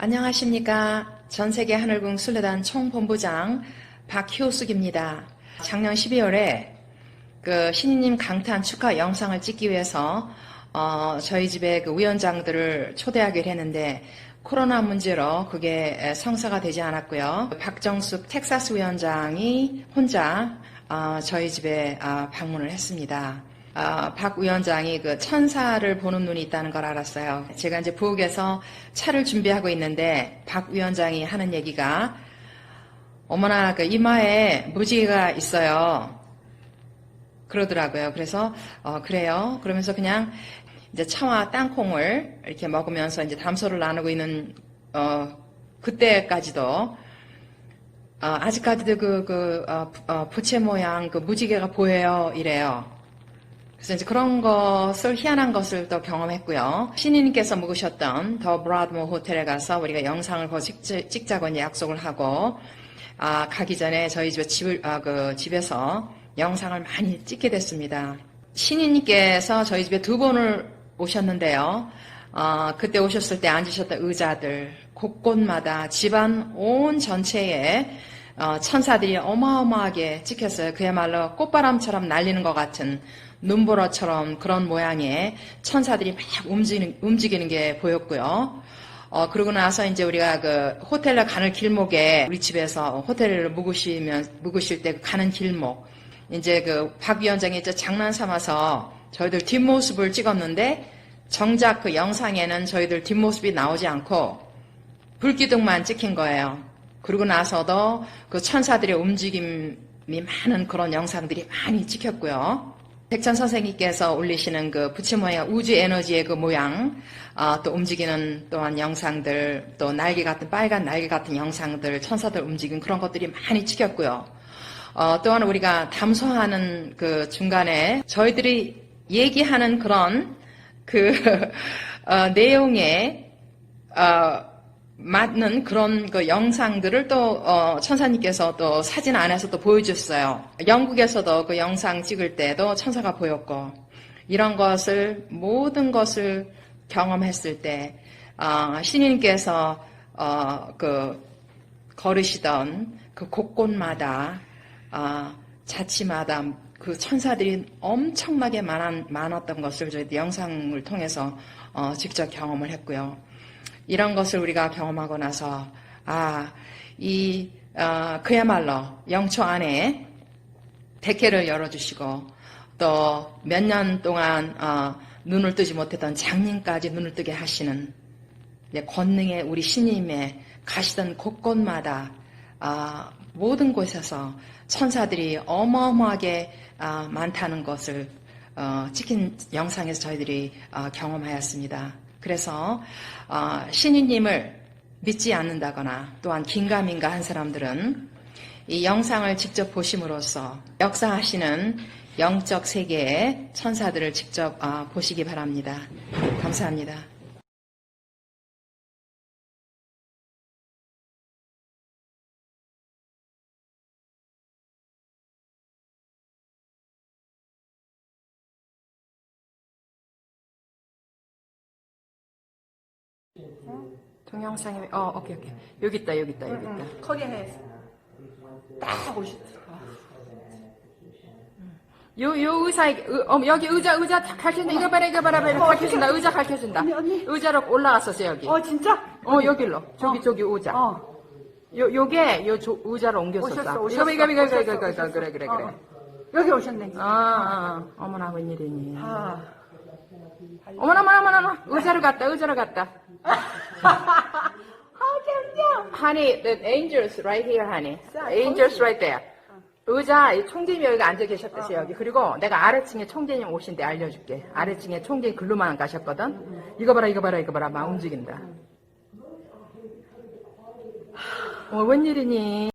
안녕하십니까. 전 세계 하늘궁 순례단 총본부장 박효숙입니다. 작년 12월에 그 신인님 강탄 축하 영상을 찍기 위해서 어, 저희 집에 그 위원장들을 초대하기로 했는데 코로나 문제로 그게 성사가 되지 않았고요. 박정숙 텍사스 위원장이 혼자 어, 저희 집에 아, 방문을 했습니다. 아, 박 위원장이 그 천사를 보는 눈이 있다는 걸 알았어요. 제가 이제 부엌에서 차를 준비하고 있는데 박 위원장이 하는 얘기가 어머나 그 이마에 무지개가 있어요. 그러더라고요. 그래서 어, 그래요. 그러면서 그냥 이제 차와 땅콩을 이렇게 먹으면서 이제 담소를 나누고 있는 어, 그때까지도 어, 아직까지도 그, 그, 어, 부- 어, 부채 모양 그 무지개가 보여요. 이래요. 그래서 이제 그런 것을, 희한한 것을 또 경험했고요. 신인님께서 묵으셨던 더 브라드모 호텔에 가서 우리가 영상을 더 찍, 찍자고 이제 약속을 하고, 아, 가기 전에 저희 집에 집을, 아, 그 집에서 영상을 많이 찍게 됐습니다. 신인님께서 저희 집에 두 번을 오셨는데요. 어, 그때 오셨을 때 앉으셨던 의자들, 곳곳마다 집안 온 전체에 어, 천사들이 어마어마하게 찍혔어요. 그야말로 꽃바람처럼 날리는 것 같은 눈보라처럼 그런 모양의 천사들이 막 움직이는, 움직이는 게 보였고요. 어, 그러고 나서 이제 우리가 그 호텔로 가는 길목에 우리 집에서 호텔을 묵으시면, 묵으실 때 가는 길목. 이제 그 박 위원장이 장난 삼아서 저희들 뒷모습을 찍었는데 정작 그 영상에는 저희들 뒷모습이 나오지 않고 불기둥만 찍힌 거예요. 그러고 나서도 그 천사들의 움직임이 많은 그런 영상들이 많이 찍혔고요. 백천 선생님께서 올리시는 그 부채 모양 우주 에너지의 그 모양, 아, 또 움직이는 또한 영상들, 또 날개 같은 빨간 날개 같은 영상들, 천사들 움직인 그런 것들이 많이 찍혔고요. 어, 또한 우리가 담소하는 그 중간에 저희들이 얘기하는 그런 그 어, 내용에 어, 맞는 그런 그 영상들을 또 어, 천사님께서 또 사진 안에서 또 보여줬어요. 영국에서도 그 영상 찍을 때도 천사가 보였고 이런 것을 모든 것을 경험했을 때 어, 신인께서 어, 그 걸으시던 그 곳곳마다 아, 자치마다 그 천사들이 엄청나게 많, 많았던 것을 저희 영상을 통해서 어, 직접 경험을 했고요. 이런 것을 우리가 경험하고 나서 아, 이 어, 그야말로 영초 안에 대캐를 열어주시고 또 몇 년 동안 어, 눈을 뜨지 못했던 장님까지 눈을 뜨게 하시는 권능의 우리 신임에 가시던 곳곳마다 아, 모든 곳에서 천사들이 어마어마하게 아, 많다는 것을 어, 찍힌 영상에서 저희들이 어, 경험하였습니다. 그래서 어, 신이님을 믿지 않는다거나 또한 긴가민가 한 사람들은 이 영상을 직접 보심으로써 역사하시는 영적 세계의 천사들을 직접 어, 보시기 바랍니다. 감사합니다. 동영상에 어 오케이 오케이 여기 있다 여기 있다 여기 있다 커리어에 딱 오셨어. 요, 요 의사에, 의- 어, 여기 의자, 의자 다 가르쳐준다. 이거 봐라, 이거 봐라, 봐라. 가르쳐준다. 의자 가르쳐준다. 언니, 언니. 의자로 올라갔었어, 여기. 어 진짜? 어, 여기로. 저기, 저기 의자. 어. 요, 요게, 요 조, 의자로 옮겼었어. 오셨어, 오셨어. 이거, 이거, 이거, 이거, 이거, 이거, 오셨어. 그래, 그래, 어. 그래. 여기 오셨네. 아, 아, 아. 어머나, 웬일이니. 아. 어머나, 어머나, 어머나, 어머나. 의자로 갔다, 의자로 갔다. 아 귀엽냐? Honey, the angels right here, honey. Angels right there. 의자, 이 총재님이 여기 앉아 계셨듯이 여기. 그리고 내가 아래층에 총재님 오신데 알려줄게. 아래층에 총재님 글로만 가셨거든. 이거 봐라, 이거 봐라, 이거 봐라. 막 움직인다. 어, 웬일이니?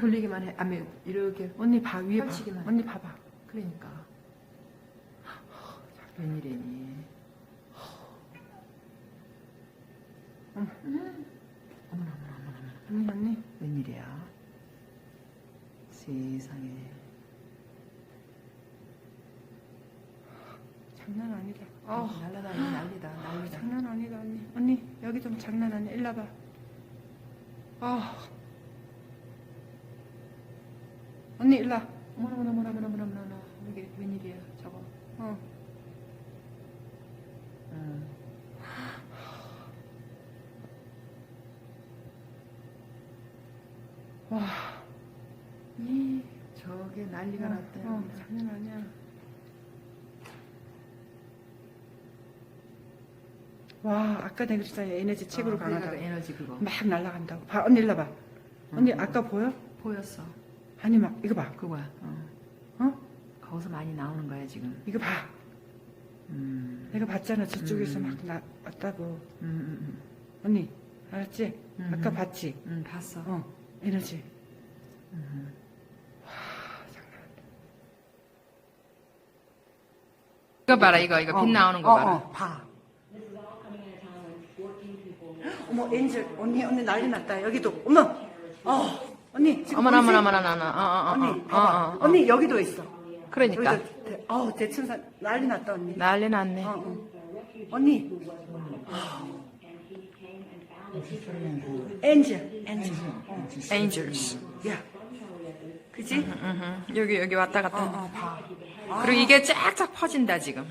돌리기만 해. 아니 이렇게 언니 봐 위에 봐. 펼치기만. 언니 봐봐. 그러니까 웬일이니? 어머. 어머나 어머나 어머나 언니 언니. 웬일이야? 세상에 장난 아니다. 어. 날라다니 난리다 난리다. 장난 아니다 언니. 언니 여기 좀 장난 아니야. 일로 와봐. 아. 언니 일로 와. 어머나 어머나 어머나 어머나 어머나 어머나 이게 웬일이야 저거? 어. 응. 와. 이 저게 난리가 어, 났다. 어. 장난 아니야. 와, 아까 내가 그랬잖아. 에너지 책으로 어. 그 에너지 그거 막 날아간다고. 봐, 언니 일로 봐. 언니 응. 아까 보여? 보였어. 아니 막 이거 봐. 그거야. 어. 어? 거기서 많이 나오는 거야 지금. 이거 봐. 음. 내가 봤잖아. 저쪽에서 음. 막 나, 왔다고. 음, 음, 언니 알았지? 음. 아까 봤지? 음, 음, 봤어. 어, 에너지. 음. 이거 봐라 이거 이거 빛 나오는 거 어, 봐라. 어, 봐. 어머, 엔젤, 언니, 언니 난리 났다. 여기도, 어머, 어, 어머나? 어머나 어머나. 어, 어, 어, 언니, 어, 봐봐. 어, 어. 언니, 여기도 있어. 그러니까 여기도, 대, 어, 대천사, 난리 났다, 언니. 난리 났네. 어, 어. 언니. 엔젤, 엔젤. 어. Angels. 야. 그지? 음, 여기 여기 왔다 어, 갔다. 어, 봐. 그리고 이게 쫙쫙 퍼진다 지금.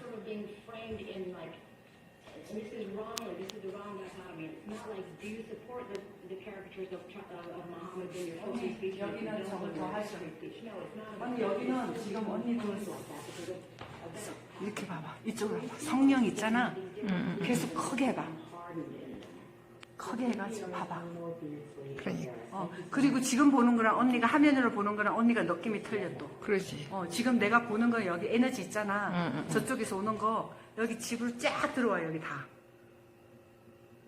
Social speech? No, it's not. 언니, 여기는 지금 언니 그 이렇게 봐봐. 이쪽으로 봐봐. 성령 있잖아. 계속 크게 해봐. 크게 해가지고 봐봐. 그러니까 어, 그리고 지금 보는 거랑 언니가 화면으로 보는 거랑 언니가 느낌이 틀려 또. 그러지. 어, 지금 내가 보는 거 여기 에너지 있잖아. 응, 응, 응. 저쪽에서 오는 거 여기 집으로 쫙 들어와 여기 다.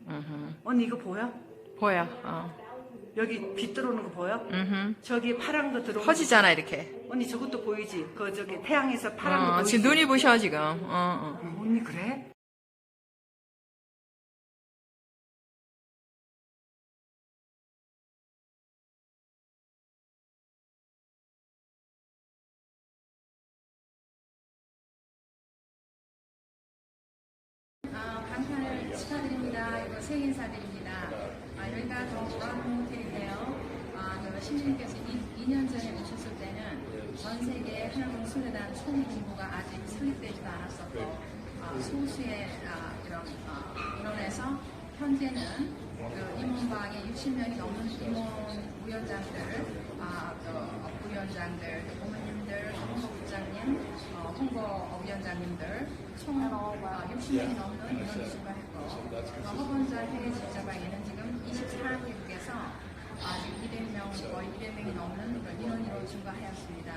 음, 언니 이거 보여? 보여. 어. 여기 빛 들어오는 거 보여? 음. 저기 파란 거 들어오는 퍼지잖아 이렇게. 거. 언니 저것도 보이지? 그 저기 태양에서 파란 거 어, 보이지? 지금 눈이 부셔 지금. 어, 어. 어, 언니 그래? 아, 감사를 축하드립니다. 이거 새해 인사드립니다. 아, 여기가 더 브라운 호텔인데요. 아, 그 신주님께서 2, 년 전에 오셨을 때는 전 세계 하나님 순례단 총인구가 아직 설립되지도 않았었고 아, 소수의 아, 이런 아, 인원에서 현재는 그 임원방에 60명이 넘는 임원 위원장들, 아, 그 부위원장들, 또 고모님들, 홍보 부장님, 어, 홍보 위원장님들 총 어, 60명이 넘는 인원이 출발했고 어, 허번자 회계 직자방에는 지금 24개국에서 아직 200명, 거의 200명이 넘는 그런 인원으로 증가하였습니다.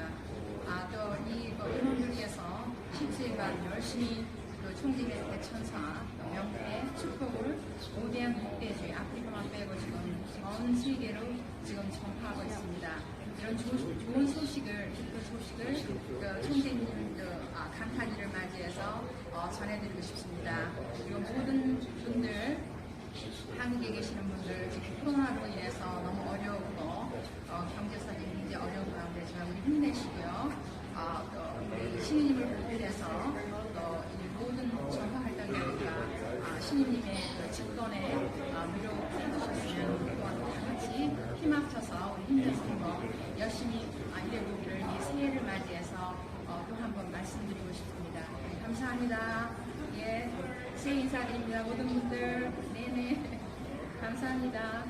아, 또이 그 인원들께서 17일간 열심히 그 총재의 대천사, 또 명태, 축복을 오대한 국대주의 아프리카만 빼고 지금 전 세계로 지금 전파하고 있습니다. 이런 조- 좋은 소식을, 그 소식을 그 총재님 그 아, 강타기를 맞이해서 어, 전해드리고 싶습니다. 그리고 모든 분들 한국에 계시는 분들 코로나로 인해서 너무 어려우고 어, 경제적인 이제 어려운 가운데 저희 힘내시고요. 어, 또 신인님을 비롯해서 또이 모든 정화 활동이니까 아, 신인님의 그 집권에 어, 위로 해주셨으면 또한 다 같이 힘합쳐서 우리 힘내서 열심히 아, 일해보기를 이 새해를 맞이해서 어, 또 한 번 말씀드리고 싶습니다. 네, 감사합니다. 예, 새해 인사드립니다. 모든 분들. 네네. 감사합니다.